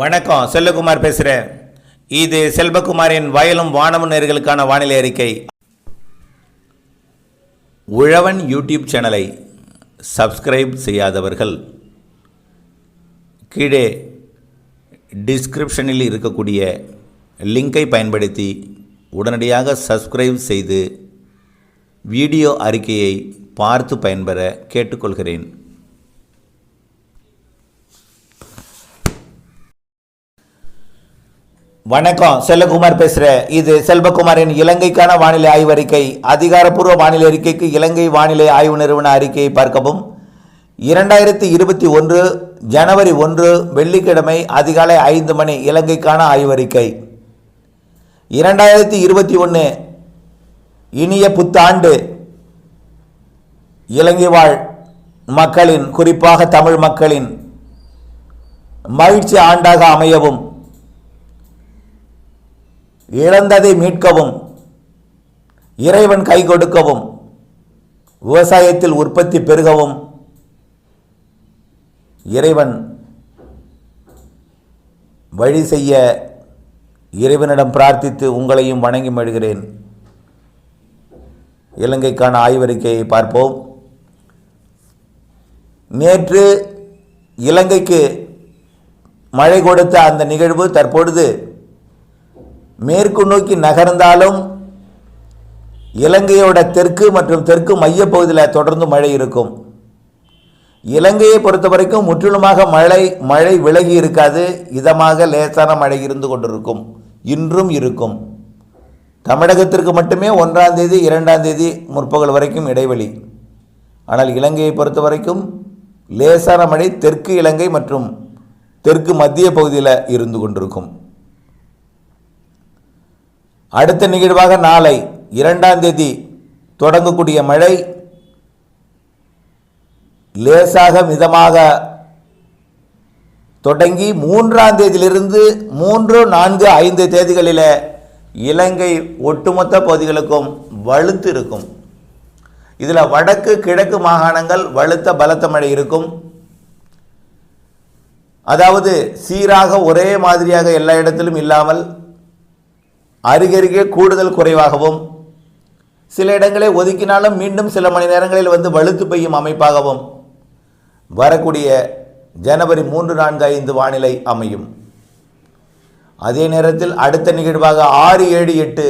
வணக்கம் செல்லகுமார் பேசுகிறேன் இது செல்வகுமாரின் வயலும் வானமும் நேர்களுக்கான வானிலை அறிக்கை. உழவன் யூடியூப் சேனலை சப்ஸ்கிரைப் செய்யாதவர்கள் கீழே டிஸ்கிரிப்ஷனில் இருக்கக்கூடிய லிங்கை பயன்படுத்தி உடனடியாக சப்ஸ்கிரைப் செய்து வீடியோ அறிக்கையை பார்த்து பயன்பெற கேட்டுக்கொள்கிறேன். வணக்கம் செல்லகுமார் பேசுகிறேன் இது செல்வகுமாரின் இலங்கைக்கான வானிலை ஆய்வறிக்கை அதிகாரப்பூர்வ வானிலை அறிக்கைக்கு இலங்கை வானிலை ஆய்வு நிறுவன அறிக்கையை பார்க்கவும். இரண்டாயிரத்தி இருபத்தி ஒன்று ஜனவரி ஒன்று வெள்ளிக்கிழமை அதிகாலை ஐந்து மணி இலங்கைக்கான ஆய்வறிக்கை இரண்டாயிரத்தி இருபத்தி ஒன்று இனிய புத்தாண்டு. இலங்கை வாழ் மக்களின் குறிப்பாக தமிழ் மக்களின் மகிழ்ச்சி ஆண்டாக அமையவும். இழந்ததை மீட்கவும் இறைவன் கை கொடுக்கவும் விவசாயத்தில் உற்பத்தி பெருகவும் இறைவன் வழி செய்ய இறைவனிடம் பிரார்த்தித்து உங்களையும் வணங்கி மழுகிறேன் இலங்கைக்கான ஆய்வறிக்கையை பார்ப்போம். நேற்று இலங்கைக்கு மழை கொடுத்த அந்த நிகழ்வு தற்பொழுது மேற்கு நோக்கி நகர்ந்தாலும் இலங்கையோட தெற்கு மற்றும் தெற்கு மையப்பகுதியில் தொடர்ந்து மழை இருக்கும். இலங்கையை பொறுத்த வரைக்கும் முற்றிலுமாக மழை மழை விலகி இருக்காது. இதமாக லேசான மழை இருந்து கொண்டிருக்கும். இன்றும் இருக்கும். தமிழகத்திற்கு மட்டுமே ஒன்றாம் தேதி இரண்டாம் தேதி முற்பகல் வரைக்கும் இடைவெளி. ஆனால் இலங்கையை பொறுத்த வரைக்கும் லேசான மழை தெற்கு இலங்கை மற்றும் தெற்கு மத்திய பகுதியில் இருந்து கொண்டிருக்கும். அடுத்த நிகழ்வாக நாளை இரண்டாம் தேதி தொடங்கக்கூடிய மழை லேசாக மிதமாக தொடங்கி மூன்றாம் தேதியிலிருந்து மூன்று நான்கு ஐந்து தேதிகளில் இலங்கை ஒட்டுமொத்த பகுதிகளுக்கும் வலுத்து இருக்கும். இதில் வடக்கு கிழக்கு மாகாணங்கள் வலுத்த பலத்த மழை இருக்கும். அதாவது சீராக ஒரே மாதிரியாக எல்லா இடத்திலும் இல்லாமல் அருகருகே கூடுதல் குறைவாகவும் சில இடங்களை ஒதுக்கினாலும் மீண்டும் சில மணி நேரங்களில் வந்து வலுத்து பெய்யும் அமைப்பாகவும் வரக்கூடிய ஜனவரி மூன்று நான்கு ஐந்து வானிலை அமையும். அதே நேரத்தில் அடுத்த நிகழ்வாக ஆறு ஏழு எட்டு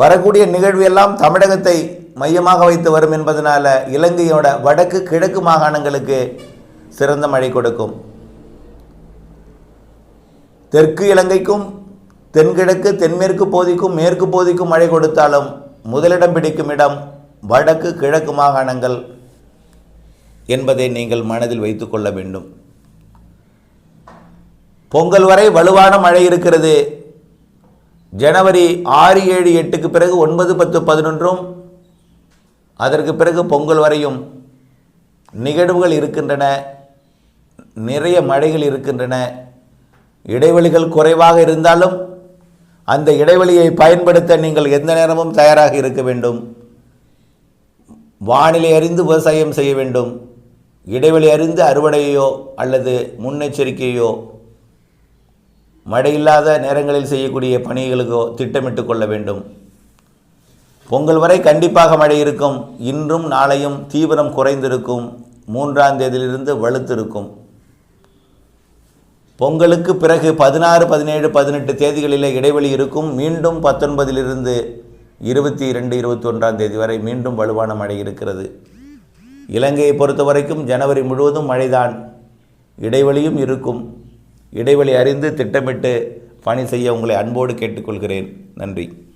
வரக்கூடிய நிகழ்வு எல்லாம் தமிழகத்தை மையமாக வைத்து வரும் என்பதனால இலங்கையோட வடக்கு கிழக்கு மாகாணங்களுக்கு சிறந்த மழை கொடுக்கும். தெற்கு இலங்கைக்கும் தென்கிழக்கு தென்மேற்கு பகுதிக்கும் மேற்கு பகுதிக்கும் மழை கொடுத்தாலும் முதலிடம் பிடிக்கும் இடம் வடக்கு கிழக்கு மாகாணங்கள் என்பதை நீங்கள் மனதில் வைத்துக்கொள்ள வேண்டும். பொங்கல் வரை வலுவான மழை இருக்கிறது. ஜனவரி ஆறு ஏழு எட்டுக்கு பிறகு ஒன்பது பத்து பதினொன்றும் அதற்கு பிறகு பொங்கல் வரையும் நிகழ்வுகள் இருக்கின்றன. நிறைய மழைகள் இருக்கின்றன. இடைவெளிகள் குறைவாக இருந்தாலும் அந்த இடைவெளியை பயன்படுத்த நீங்கள் எந்த நேரமும் தயாராக இருக்க வேண்டும். வானிலை அறிந்து விவசாயம் செய்ய வேண்டும். இடைவெளி அறிந்து அறுவடையோ அல்லது முன்னெச்சரிக்கையோ மழை இல்லாத நேரங்களில் செய்யக்கூடிய பணிகளுக்கோ திட்டமிட்டு கொள்ள வேண்டும். பொங்கல் வரை கண்டிப்பாக மழை இருக்கும். இன்றும் நாளையும் தீவிரம் குறைந்திருக்கும். மூன்றாம் தேதியிலிருந்து வலுத்திருக்கும். பொங்கலுக்கு பிறகு பதினாறு பதினேழு பதினெட்டு தேதிகளில் இடைவெளி இருக்கும். மீண்டும் பத்தொன்பதிலிருந்து இருபத்தி இரண்டு இருபத்தி ஒன்றாம் தேதி வரை மீண்டும் வலுவான மழை இருக்கிறது. இலங்கையை பொறுத்த வரைக்கும் ஜனவரி முழுவதும் மழைதான். இடைவெளியும் இருக்கும். இடைவெளி அறிந்து திட்டமிட்டு பணி செய்ய உங்களை அன்போடு கேட்டுக்கொள்கிறேன். நன்றி.